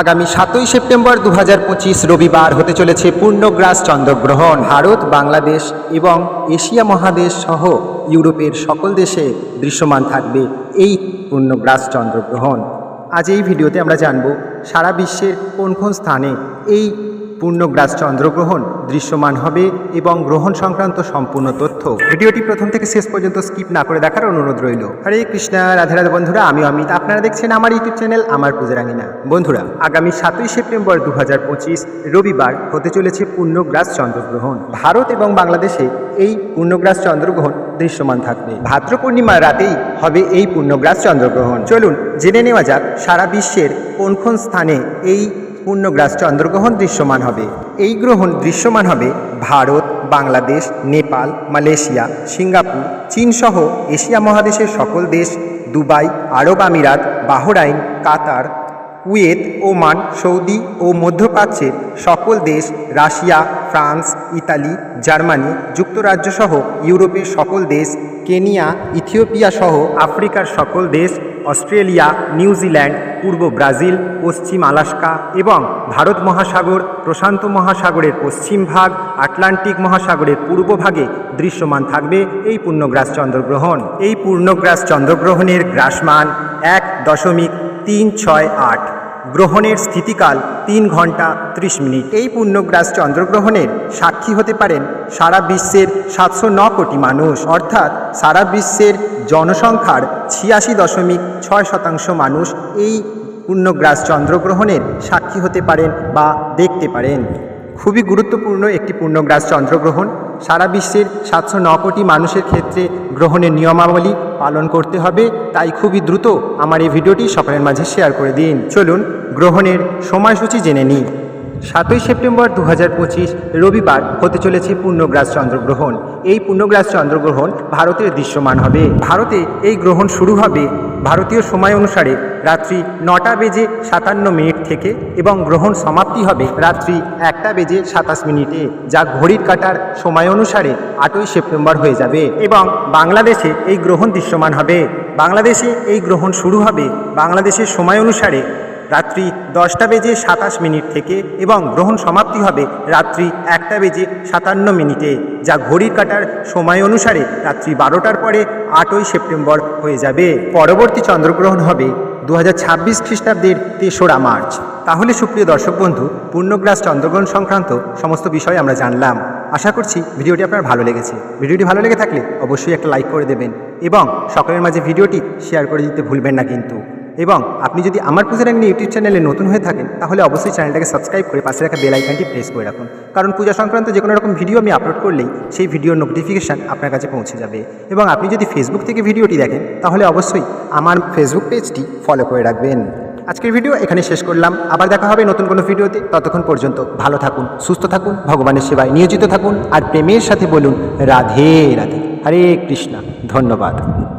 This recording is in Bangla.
আগামী সাতই সেপ্টেম্বর দু হাজার পঁচিশ রবিবার হতে চলেছে পূর্ণগ্রাস চন্দ্রগ্রহণ, ভারত, বাংলাদেশ এবং এশিয়া মহাদেশ সহ ইউরোপের সকল দেশে দৃশ্যমান থাকবে এই পূর্ণগ্রাস চন্দ্রগ্রহণ। আজ এই ভিডিওতে আমরা জানব সারা বিশ্বের কোন কোন স্থানে এই পূর্ণগ্রাস চন্দ্রগ্রহণ দৃশ্যমান হবে এবং গ্রহণ সংক্রান্ত সম্পূর্ণ তথ্য। ভিডিওটি প্রথম থেকে শেষ পর্যন্ত স্কিপ না করে দেখার অনুরোধ রইল। হরে কৃষ্ণা, রাধে রাধে বন্ধুরা, আমি অমিত। আপনারা দেখছেন আমার ইউটিউব চ্যানেল আমার পূজারাঙ্গিনা বন্ধুরা, আগামী সাতই সেপ্টেম্বর দু হাজার পঁচিশ, রবিবার হতে চলেছে পূর্ণগ্রাস চন্দ্রগ্রহণ। ভারত এবং বাংলাদেশে এই পূর্ণগ্রাস চন্দ্রগ্রহণ দৃশ্যমান থাকবে। ভাদ্র পূর্ণিমার রাতেই হবে এই পূর্ণগ্রাস চন্দ্রগ্রহণ। চলুন, জেনে নেওয়া যাক সারা বিশ্বের কোন কোন স্থানে এই পূর্ণগ্রাস চন্দ্রগ্রহণ দৃশ্যমান হবে। এই গ্রহণ দৃশ্যমান হবে ভারত, বাংলাদেশ, নেপাল, মালয়েশিয়া, সিঙ্গাপুর চীনসহ এশিয়া মহাদেশের সকল দেশ, দুবাই, আরব আমিরাত, Bahrain, Qatar, Kuwait, Oman, Saudi ও মধ্যপ্রাচ্যের সকল দেশ, রাশিয়া, ফ্রান্স, ইতালি, জার্মানি, যুক্তরাজ্য সহ ইউরোপের সকল দেশ, কেনিয়া, ইথিওপিয়া সহ আফ্রিকার সকল দেশ, অস্ট্রেলিয়া, নিউজিল্যান্ড পূর্ব ব্রাজিল, পশ্চিম আলাস্কা এবং ভারত মহাসাগর, প্রশান্ত মহাসাগরের পশ্চিম ভাগ, আটলান্টিক মহাসাগরের পূর্ব ভাগে দৃশ্যমান থাকবে এই পূর্ণগ্রাস চন্দ্রগ্রহণ। এই পূর্ণগ্রাস চন্দ্রগ্রহণের গ্রাসমান এক দশমিক তিন ছয় আট। গ্রহণের স্থিতিকাল তিন ঘণ্টা ত্রিশ মিনিট। এই পূর্ণগ্রাস চন্দ্রগ্রহণের সাক্ষী হতে পারেন সারা বিশ্বের সাতশো ন কোটি মানুষ। অর্থাৎ সারা বিশ্বের জনসংখ্যার ছিয়াশি দশমিক ছয় শতাংশ মানুষ এই পূর্ণগ্রাস চন্দ্রগ্রহণের সাক্ষী হতে পারেন বা দেখতে পারেন। খুবই গুরুত্বপূর্ণ একটি পূর্ণগ্রাস চন্দ্রগ্রহণ। সারা বিশ্বের সাতশো ন কোটি মানুষের ক্ষেত্রে গ্রহণের নিয়মাবলী পালন করতে হবে, তাই খুবই দ্রুত আমার এই ভিডিওটি সকলের মাঝে শেয়ার করে দিন। চলুন, গ্রহণের সময়সূচি জেনে নিই। সাতই সেপ্টেম্বর দু হাজার পঁচিশ, রবিবার হতে চলেছে পূর্ণগ্রাস চন্দ্রগ্রহণ। এই পূর্ণগ্রাস চন্দ্রগ্রহণ ভারতের দৃশ্যমান হবে। ভারতে এই গ্রহণ শুরু হবে ভারতীয় সময় অনুসারে রাত্রি নটা বেজে সাতান্ন মিনিট থেকে এবং গ্রহণ সমাপ্তি হবে রাত্রি একটা বেজে সাতাশ মিনিটে, যা ঘড়ির কাটার সময় অনুসারে আটই সেপ্টেম্বর হয়ে যাবে এবং বাংলাদেশে এই গ্রহণ দৃশ্যমান হবে। বাংলাদেশে এই গ্রহণ শুরু হবে বাংলাদেশের সময় অনুসারে রাত্রি দশটা বেজে সাতাশ মিনিট থেকে এবং গ্রহণ সমাপ্তি হবে রাত্রি একটা বেজে সাতান্ন মিনিটে, যা ঘড়ির কাটার সময় অনুসারে রাত্রি বারোটার পরে আটই সেপ্টেম্বর হয়ে যাবে। পরবর্তী চন্দ্রগ্রহণ হবে দু হাজার ছাব্বিশ খ্রিস্টাব্দের তেসরা মার্চ। তাহলে সুপ্রিয় দর্শক বন্ধু, পূর্ণগ্রাস চন্দ্রগ্রহণ সংক্রান্ত সমস্ত বিষয় আমরা জানলাম। আশা করছি ভিডিওটি আপনার ভালো লেগেছে। ভিডিওটি ভালো লেগে থাকলে অবশ্যই একটা লাইক করে দেবেন এবং সকলের মাঝে ভিডিওটি শেয়ার করে দিতে ভুলবেন না কিন্তু। এবং আপনি যদি আমার পূজার একটি ইউটিউব চ্যানেলে নতুন হয়ে থাকেন, তাহলে অবশ্যই চ্যানেলটাকে সাবস্ক্রাইব করে পাশে রাখা বেল আইকনটি প্রেস করে রাখুন। কারণ পূজা সংক্রান্ত যে কোনো রকম ভিডিও আমি আপলোড করলেই সেই ভিডিওর নোটিফিকেশান আপনার কাছে পৌঁছে যাবে। এবং আপনি যদি ফেসবুক থেকে ভিডিওটি দেখেন, তাহলে অবশ্যই আমার ফেসবুক পেজটি ফলো করে রাখবেন। আজকের ভিডিও এখানে শেষ করলাম। আবার দেখা হবে নতুন কোনো ভিডিওতে। ততক্ষণ পর্যন্ত ভালো থাকুন, সুস্থ থাকুন, ভগবানের সেবায় নিয়োজিত থাকুন, আর প্রেমের সাথে বলুন, রাধে রাধে। হরে কৃষ্ণা। ধন্যবাদ।